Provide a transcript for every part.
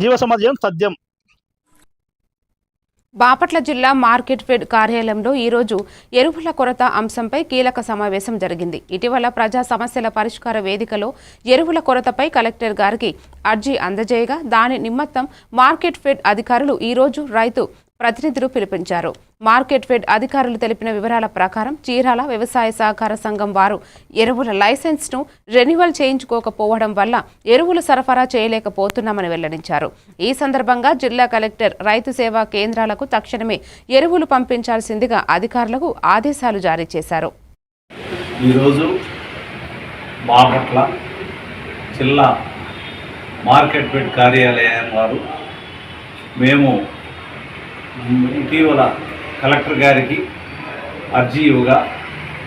జీవ సమాజం సత్యం. బాపట్ల జిల్లా మార్కెట్ ఫెడ్ కార్యాలయంలో ఈరోజు ఎరువుల కొరత అంశంపై కీలక సమావేశం జరిగింది. ఇటీవల ప్రజా సమస్యల పరిష్కార వేదికలో ఎరువుల కొరతపై కలెక్టర్ గారికి అర్జీ అందజేయగా దాని నిమిత్తం మార్కెట్ ఫెడ్ అధికారులు ఈరోజు రైతు ప్రతినిధులు పిలిపించారు. మార్కెట్ ఫెడ్ అధికారులు తెలిపిన వివరాల ప్రకారం చీరాల వ్యవసాయ సహకార సంఘం వారు ఎరువుల లైసెన్స్ను రెన్యువల్ చేయించుకోకపోవడం వల్ల ఎరువులు సరఫరా చేయలేకపోతున్నామని వెల్లడించారు. ఈ సందర్భంగా జిల్లా కలెక్టర్ రైతు సేవా కేంద్రాలకు తక్షణమే ఎరువులు పంపించాల్సిందిగా అధికారులకు ఆదేశాలు జారీ చేశారు. ఈరోజు బాపట్ల జిల్లా మార్కెట్ ఫెడ్ కార్యాలయం వారు మేము ఇటీవల కలెక్టర్ గారికి అర్జీ ఇవ్వగా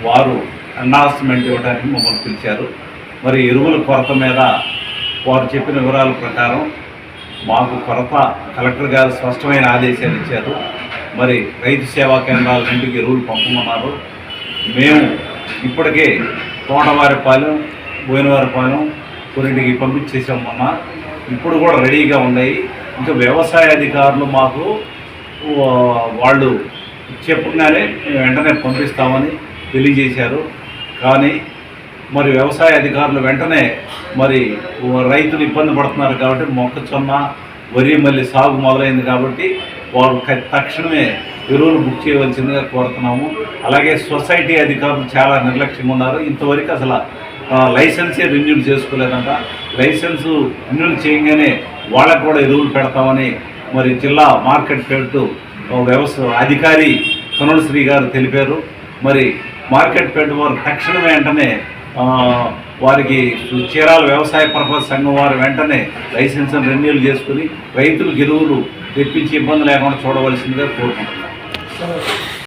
వారు అనౌన్స్మెంట్ ఇవ్వడానికి మమ్మల్ని పిలిచారు. మరి ఎరువుల కొరత మీద వారు చెప్పిన వివరాల ప్రకారం మాకు కొరత కలెక్టర్ గారు స్పష్టమైన ఆదేశాలు ఇచ్చారు. మరి రైతు సేవా కేంద్రాలన్నింటికి ఎరువులు పంపమన్నారు. మేము ఇప్పటికే తోటవారిపాలెం బోయినవారిపాలెం కొన్నింటికి పంపించేసాం మొన్న ఇప్పుడు కూడా రెడీగా ఉన్నాయి. ఇంకా వ్యవసాయ అధికారులు మాకు వాళ్ళు చెప్పగానే మేము వెంటనే పంపిస్తామని తెలియజేశారు. కానీ మరి వ్యవసాయ అధికారులు వెంటనే మరి రైతులు ఇబ్బంది పడుతున్నారు కాబట్టి మొక్కజొన్న వరి మళ్ళీ సాగు మొదలైంది కాబట్టి వారు తక్షణమే ఎరువులు బుక్ చేయవలసిందిగా కోరుతున్నాము. అలాగే సొసైటీ అధికారులు చాలా నిర్లక్ష్యంగా ఉన్నారు. ఇంతవరకు అసలు లైసెన్సే రెన్యూల్ చేసుకోలేదంట. లైసెన్సు రెన్యూల్ చేయగానే వాళ్ళకు కూడా ఎరువులు పెడతామని మరి జిల్లా మార్కెట్ ఫెడ్ వ్యవస్థ అధికారి కనుల శ్రీ గారు తెలిపారు. మరి మార్కెట్ ఫెడ్ వారు తక్షణమే వెంటనే వారికి చీరాల వ్యవసాయ పర్పస్ సంఘం వారు వెంటనే లైసెన్స్ రెన్యూల్ చేసుకుని రైతులు గెలువులు తెప్పించి ఇబ్బంది లేకుండా చూడవలసిందిగా కోరుకుంటున్నాను